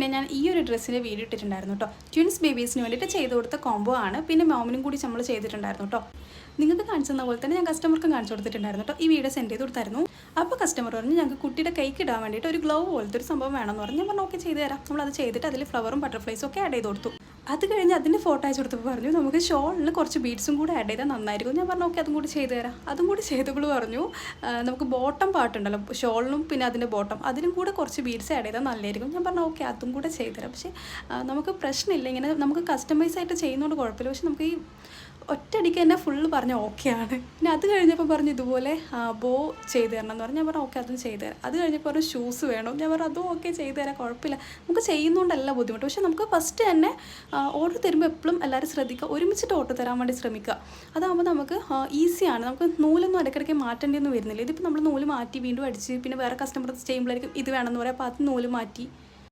മുന്നേ ഞാൻ ഈ ഒരു ഡ്രസ്സിന്റെ വീഡിയോ ഇട്ടിട്ടുണ്ടായിരുന്നു കേട്ടോ ട്വിൻസ് ബേബീസിന് വേണ്ടിയിട്ട് ചെയ്തു കൊടുത്ത കോംബോ ആണ്. പിന്നെ മോമിനും കൂടി നമ്മൾ ചെയ്തിട്ടുണ്ടായിരുന്നു കേട്ടോ നിങ്ങൾക്ക് കാണിച്ചു തന്ന പോലെ തന്നെ ഞാൻ കസ്റ്റമർക്കും കാണിച്ചു കൊടുത്തിട്ടുണ്ടായിരുന്നു കേട്ടോ ഈ വീഡിയോ സെൻഡ് ചെയ്ത് കൊടുത്തായിരുന്നു. അപ്പോൾ കസ്റ്റമർ പറഞ്ഞു ഞങ്ങൾക്ക് കുട്ടിയുടെ കൈക്ക് ഇടാൻ വേണ്ടിയിട്ട് ഒരു ഗ്ലൗ പോലത്തെ ഒരു സംഭവം വേണമെന്ന് പറഞ്ഞു. ഞാൻ പറഞ്ഞു ഓക്കെ ചെയ്ത് തരാം. നമ്മൾ അത് ചെയ്തിട്ട് അതിൽ ഫ്ലവറും ബട്ടർഫ്ലൈസും ഒക്കെ ആഡ് ചെയ്ത് കൊടുത്തു. അത് കഴിഞ്ഞ് അതിന്റെ ഫോട്ടോ അയച്ചു കൊടുത്തപ്പോൾ പറഞ്ഞു നമുക്ക് ഷോളിൽ കുറച്ച് ബീഡ്സും കൂടെ ആഡ് ചെയ്താൽ നന്നായിരിക്കും. ഞാൻ പറഞ്ഞു ഓക്കെ അതും കൂടി ചെയ്തു തരാം. അതും കൂടി ചെയ്തപ്പോൾ പറഞ്ഞു നമുക്ക് ബോട്ടം പാട്ടുണ്ടല്ലോ ഷോളിനും പിന്നെ അതിന്റെ ബോട്ടം അതിനും കൂടെ കുറച്ച് ബീഡ്സ് ആഡ് ചെയ്താൽ നല്ലതായിരിക്കും ഞാൻ പറഞ്ഞു ഓക്കെ അതും കൂടെ ചെയ്തു തരാം. പക്ഷേ നമുക്ക് പ്രശ്നമില്ല ഇങ്ങനെ നമുക്ക് കസ്റ്റമൈസ് ആയിട്ട് ചെയ്യുന്നതുകൊണ്ട് കുഴപ്പമില്ല. പക്ഷെ നമുക്ക് ഈ ഒറ്റയടിക്ക് തന്നെ ഫുള്ള് പറഞ്ഞ ഓക്കെയാണ് പിന്നെ അത് കഴിഞ്ഞപ്പോൾ പറഞ്ഞു ഇതുപോലെ ബോ ചെയ്തു തരണം എന്ന് പറഞ്ഞു. ഞാൻ പറഞ്ഞു ഓക്കെ അതും ചെയ്തു തരാം. അത് കഴിഞ്ഞപ്പോൾ പറഞ്ഞു ഷൂസ് വേണം. ഞാൻ പറഞ്ഞു അതും ഓക്കെ ചെയ്തു തരാം കുഴപ്പമില്ല. നമുക്ക് ചെയ്യുന്നതുകൊണ്ടല്ല ബുദ്ധിമുട്ട്. പക്ഷെ നമുക്ക് ഫസ്റ്റ് തന്നെ ഓർഡർ തരുമ്പോൾ എപ്പോഴും എല്ലാവരും ശ്രദ്ധിക്കുക. ഒരുമിച്ചിട്ട് ഓർഡർ തരാൻ വേണ്ടി ശ്രമിക്കുക. അതാകുമ്പോൾ നമുക്ക് ഈസിയാണ് നമുക്ക് നൂലൊന്നും ഇടയ്ക്കിടയ്ക്ക് മാറ്റേണ്ടിയൊന്നും വരുന്നില്ല. ഇതിപ്പോൾ നമ്മൾ നൂൽ മാറ്റി വീണ്ടും അടിച്ച് പിന്നെ വേറെ കസ്റ്റമർ ചെയ്യുമ്പോഴായിരിക്കും ഇത് വേണമെന്ന് പറയാം. അപ്പോൾ അത് നൂൽ മാറ്റി